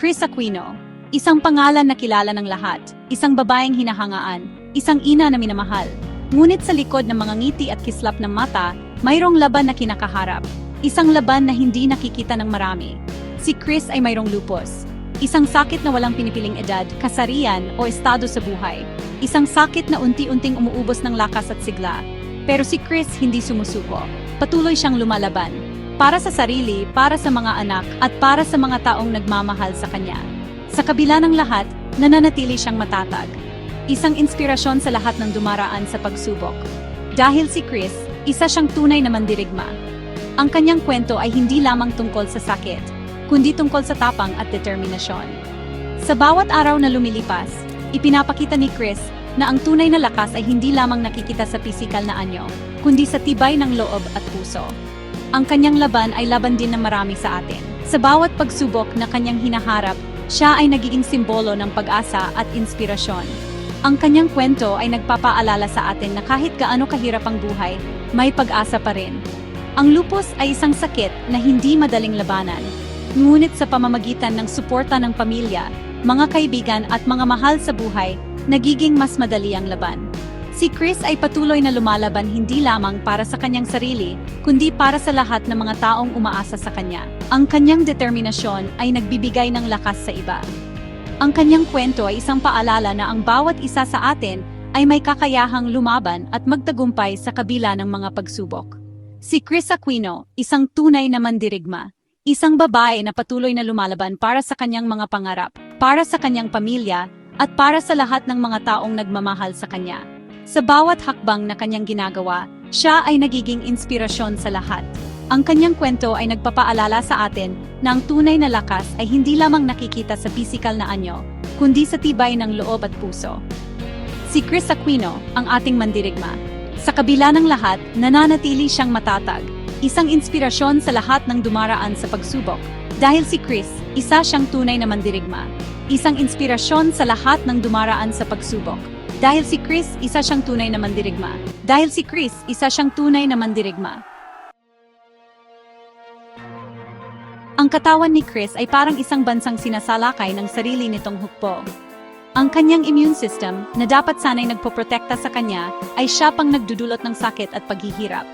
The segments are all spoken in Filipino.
Chris Aquino, isang pangalan na kilala ng lahat, isang babaeng hinahangaan, isang ina na minamahal. Ngunit sa likod ng mga ngiti at kislap ng mata, mayroong laban na kinakaharap. Isang laban na hindi nakikita ng marami. Si Chris ay mayroong lupus. Isang sakit na walang pinipiling edad, kasarian o estado sa buhay. Isang sakit na unti-unting umuubos ng lakas at sigla. Pero si Chris hindi sumusuko. Patuloy siyang lumalaban. Para sa sarili, para sa mga anak, at para sa mga taong nagmamahal sa kanya. Sa kabila ng lahat, nananatili siyang matatag. Isang inspirasyon sa lahat ng dumaraan sa pagsubok. Dahil si Chris, isa siyang tunay na mandirigma. Ang kanyang kwento ay hindi lamang tungkol sa sakit, kundi tungkol sa tapang at determinasyon. Sa bawat araw na lumilipas, ipinapakita ni Chris na ang tunay na lakas ay hindi lamang nakikita sa pisikal na anyo, kundi sa tibay ng loob at puso. Ang kanyang laban ay laban din ng marami sa atin. Sa bawat pagsubok na kanyang hinaharap, siya ay nagiging simbolo ng pag-asa at inspirasyon. Ang kanyang kwento ay nagpapaalala sa atin na kahit gaano kahirap ang buhay, may pag-asa pa rin. Ang lupus ay isang sakit na hindi madaling labanan. Ngunit sa pamamagitan ng suporta ng pamilya, mga kaibigan at mga mahal sa buhay, nagiging mas madali ang laban. Si Chris ay patuloy na lumalaban hindi lamang para sa kanyang sarili, kundi para sa lahat ng mga taong umaasa sa kanya. Ang kanyang determinasyon ay nagbibigay ng lakas sa iba. Ang kanyang kwento ay isang paalala na ang bawat isa sa atin ay may kakayahang lumaban at magtagumpay sa kabila ng mga pagsubok. Si Chris Aquino, isang tunay na mandirigma, isang babae na patuloy na lumalaban para sa kanyang mga pangarap, para sa kanyang pamilya, at para sa lahat ng mga taong nagmamahal sa kanya. Sa bawat hakbang na kanyang ginagawa, siya ay nagiging inspirasyon sa lahat. Ang kanyang kwento ay nagpapaalala sa atin na ang tunay na lakas ay hindi lamang nakikita sa pisikal na anyo, kundi sa tibay ng loob at puso. Si Chris Aquino, ang ating mandirigma. Sa kabila ng lahat, nananatili siyang matatag, isang inspirasyon sa lahat ng dumaraan sa pagsubok. Dahil si Chris, isa siyang tunay na mandirigma, isang inspirasyon sa lahat ng dumaraan sa pagsubok. Dahil si Chris, isa siyang tunay na mandirigma. Dahil si Chris, isa siyang tunay na mandirigma. Ang katawan ni Chris ay parang isang bansang sinasalakay ng sarili nitong hukbo. Ang kanyang immune system, na dapat sanay nagpoprotekta sa kanya, ay siya pang nagdudulot ng sakit at paghihirap.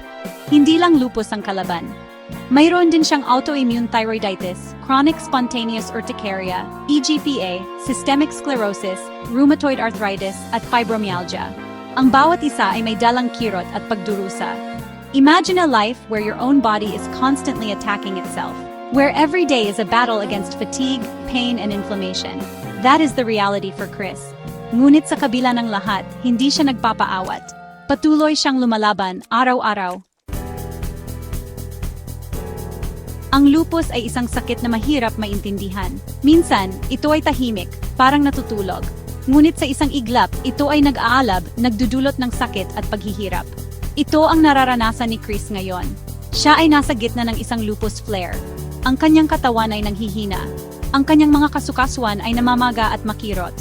Hindi lang lupus ang kalaban. Mayroon din siyang autoimmune thyroiditis, chronic spontaneous urticaria, EGPA, systemic sclerosis, rheumatoid arthritis, at fibromyalgia. Ang bawat isa ay may dalang kirot at pagdurusa. Imagine a life where your own body is constantly attacking itself, where every day is a battle against fatigue, pain, and inflammation. That is the reality for Chris. Ngunit sa kabila ng lahat, hindi siya nagpapaawat. Patuloy siyang lumalaban araw-araw Ang lupus ay isang sakit na mahirap maintindihan. Minsan, ito ay tahimik, parang natutulog. Ngunit sa isang iglap, ito ay nag-aalab, nagdudulot ng sakit at paghihirap. Ito ang nararanasan ni Chris ngayon. Siya ay nasa gitna ng isang lupus flare. Ang kanyang katawan ay nanghihina. Ang kanyang mga kasukasuan ay namamaga at makirot.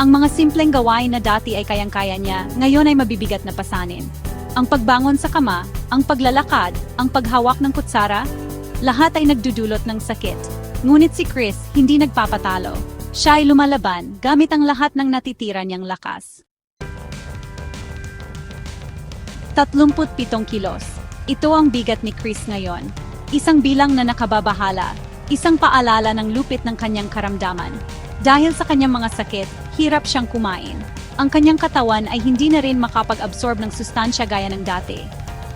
Ang mga simpleng gawain na dati ay kayang-kaya niya, ngayon ay mabibigat na pasanin. Ang pagbangon sa kama, ang paglalakad, ang paghawak ng kutsara, lahat ay nagdudulot ng sakit. Ngunit si Chris hindi nagpapatalo. Siya ay lumalaban gamit ang lahat ng natitira niyang lakas. 37 kilos. Ito ang bigat ni Chris ngayon. Isang bilang na nakababahala. Isang paalala ng lupit ng kanyang karamdaman. Dahil sa kanyang mga sakit, hirap siyang kumain. Ang kanyang katawan ay hindi na rin makapag-absorb ng sustansya gaya ng dati.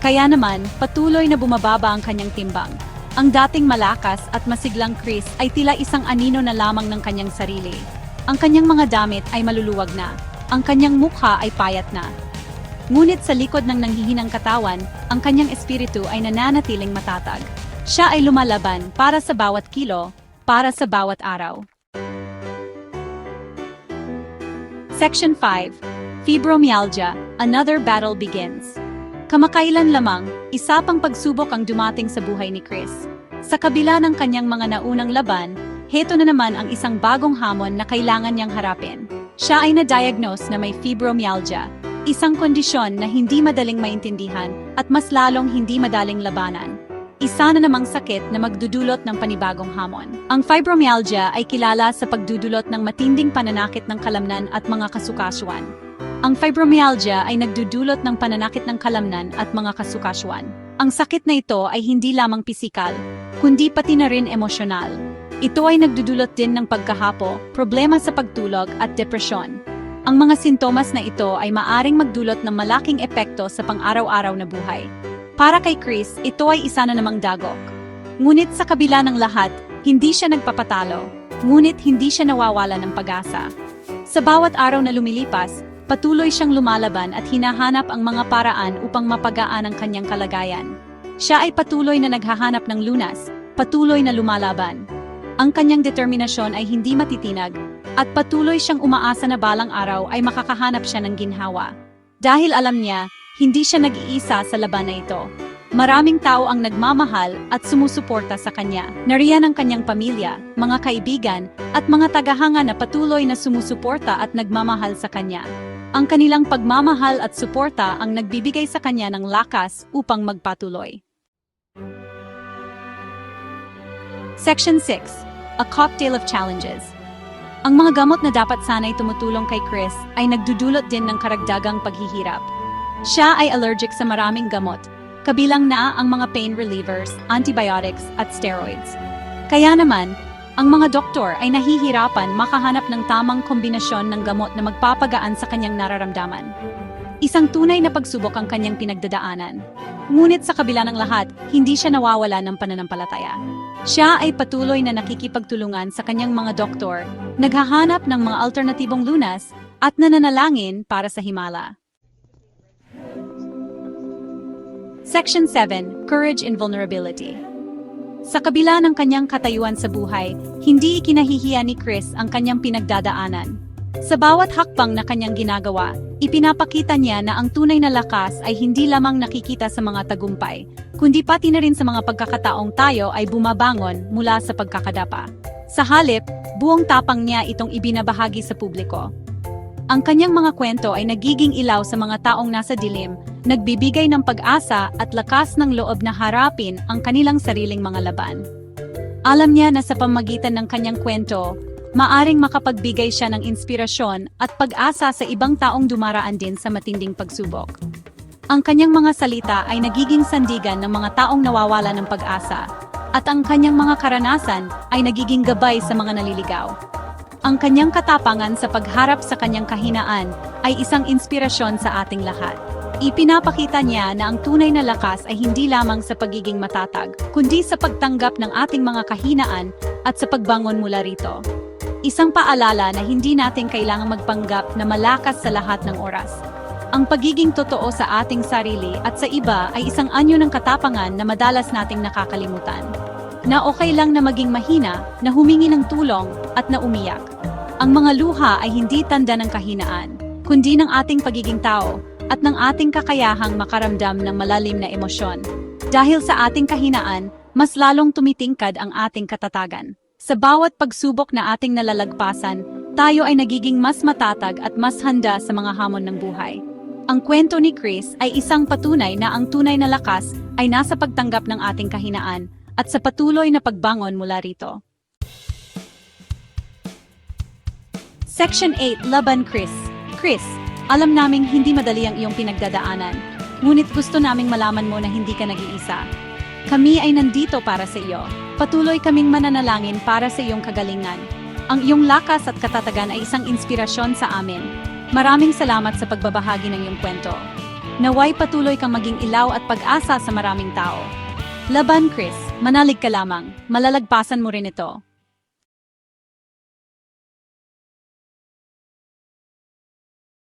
Kaya naman, patuloy na bumababa ang kanyang timbang. Ang dating malakas at masiglang Chris ay tila isang anino na lamang ng kanyang sarili. Ang kanyang mga damit ay maluluwag na. Ang kanyang mukha ay payat na. Ngunit sa likod ng nanghihinang katawan, ang kanyang espiritu ay nananatiling matatag. Siya ay lumalaban para sa bawat kilo, para sa bawat araw. Section 5. Fibromyalgia, Another Battle Begins. Kamakailan lamang, isa pang pagsubok ang dumating sa buhay ni Chris. Sa kabila ng kanyang mga naunang laban, heto na naman ang isang bagong hamon na kailangan niyang harapin. Siya ay na-diagnose na may fibromyalgia, isang kondisyon na hindi madaling maintindihan at mas lalong hindi madaling labanan. isa na namang sakit na magdudulot ng panibagong hamon. Ang fibromyalgia ay kilala sa pagdudulot ng matinding pananakit ng kalamnan at mga kasukasuan. Ang fibromyalgia ay nagdudulot ng pananakit ng kalamnan at mga kasukasuan. Ang sakit na ito ay hindi lamang pisikal, kundi pati na rin emosyonal. Ito ay nagdudulot din ng pagkahapo, problema sa pagtulog at depresyon. Ang mga sintomas na ito ay maaring magdulot ng malaking epekto sa pang-araw-araw na buhay. Para kay Chris, ito ay isa na namang dagok. Ngunit sa kabila ng lahat, hindi siya nagpapatalo. Ngunit hindi siya nawawala ng pag-asa. Sa bawat araw na lumilipas, patuloy siyang lumalaban at hinahanap ang mga paraan upang mapagaan ang kanyang kalagayan. Siya ay patuloy na naghahanap ng lunas, patuloy na lumalaban. Ang kanyang determinasyon ay hindi matitinag, at patuloy siyang umaasa na balang araw ay makakahanap siya ng ginhawa. Dahil alam niya, hindi siya nag-iisa sa laban na ito. Maraming tao ang nagmamahal at sumusuporta sa kanya. Nariyan ang kanyang pamilya, mga kaibigan, at mga tagahanga na patuloy na sumusuporta at nagmamahal sa kanya. Ang kanilang pagmamahal at suporta ang nagbibigay sa kanya ng lakas upang magpatuloy. Section 6. A Cocktail of Challenges Ang mga gamot na dapat sana'y tumutulong kay Chris ay nagdudulot din ng karagdagang paghihirap. Siya ay allergic sa maraming gamot, kabilang na ang mga pain relievers, antibiotics at steroids. Kaya naman, ang mga doktor ay nahihirapan makahanap ng tamang kombinasyon ng gamot na magpapagaan sa kanyang nararamdaman. Isang tunay na pagsubok ang kanyang pinagdadaanan. Ngunit sa kabila ng lahat, hindi siya nawawala ng pananampalataya. Siya ay patuloy na nakikipagtulungan sa kanyang mga doktor, naghahanap ng mga alternatibong lunas, at nananalangin para sa himala. Section 7. Courage in Vulnerability Sa kabila ng kanyang katayuan sa buhay, hindi ikinahihiya ni Chris ang kanyang pinagdadaanan. Sa bawat hakbang na kanyang ginagawa, ipinapakita niya na ang tunay na lakas ay hindi lamang nakikita sa mga tagumpay, kundi pati na rin sa mga pagkakataong tayo ay bumabangon mula sa pagkakadapa. Sa halip, buong tapang niya itong ibinabahagi sa publiko. Ang kanyang mga kwento ay nagiging ilaw sa mga taong nasa dilim, nagbibigay ng pag-asa at lakas ng loob na harapin ang kanilang sariling mga laban. Alam niya na sa pamagitan ng kanyang kwento, maaring makapagbigay siya ng inspirasyon at pag-asa sa ibang taong dumaraan din sa matinding pagsubok. Ang kanyang mga salita ay nagiging sandigan ng mga taong nawawala ng pag-asa, at ang kanyang mga karanasan ay nagiging gabay sa mga naliligaw. Ang kanyang katapangan sa pagharap sa kanyang kahinaan ay isang inspirasyon sa ating lahat. Ipinapakita niya na ang tunay na lakas ay hindi lamang sa pagiging matatag, kundi sa pagtanggap ng ating mga kahinaan at sa pagbangon mula rito. Isang paalala na hindi natin kailangang magpanggap na malakas sa lahat ng oras. Ang pagiging totoo sa ating sarili at sa iba ay isang anyo ng katapangan na madalas nating nakakalimutan. Na okay lang na maging mahina, na humingi ng tulong, at na umiyak. Ang mga luha ay hindi tanda ng kahinaan, kundi ng ating pagiging tao, at ng ating kakayahang makaramdam ng malalim na emosyon. Dahil sa ating kahinaan, mas lalong tumitingkad ang ating katatagan. Sa bawat pagsubok na ating nalalagpasan, tayo ay nagiging mas matatag at mas handa sa mga hamon ng buhay. Ang kwento ni Chris ay isang patunay na ang tunay na lakas ay nasa pagtanggap ng ating kahinaan at sa patuloy na pagbangon mula rito. Section 8 Laban Chris Chris, alam naming hindi madali ang iyong pinagdadaanan, ngunit gusto naming malaman mo na hindi ka nag-iisa. Kami ay nandito para sa iyo. Patuloy kaming mananalangin para sa iyong kagalingan. Ang iyong lakas at katatagan ay isang inspirasyon sa amin. Maraming salamat sa pagbabahagi ng iyong kwento. Naway patuloy kang maging ilaw at pag-asa sa maraming tao. Laban Chris, manalig ka lamang, malalagpasan mo rin ito.